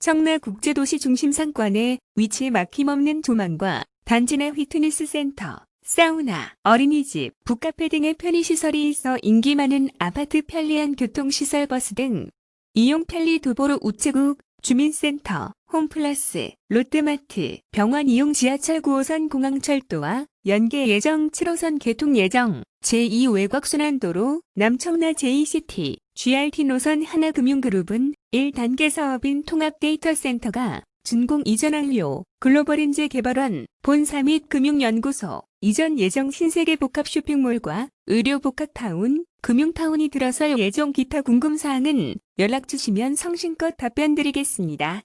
청라 국제도시 중심 상권에 위치해 막힘없는 조망과 단지 내 휘트니스 센터, 사우나, 어린이집, 북카페 등의 편의시설이 있어 인기 많은 아파트 편리한 교통시설 버스 등 이용 편리 도보로 우체국, 주민센터, 홈플러스, 롯데마트, 병원 이용 지하철 9호선 공항철도와 연계 예정 7호선 개통 예정 제2 외곽순환도로 남청라 제2시티, GRT 노선 하나금융그룹은 1단계 사업인 통합데이터센터가 준공 이전 완료, 글로벌인재 개발원, 본사 및 금융연구소, 이전 예정 신세계 복합 쇼핑몰과 의료 복합타운, 금융타운이 들어설 예정 기타 궁금사항은 연락 주시면 성심껏 답변 드리겠습니다.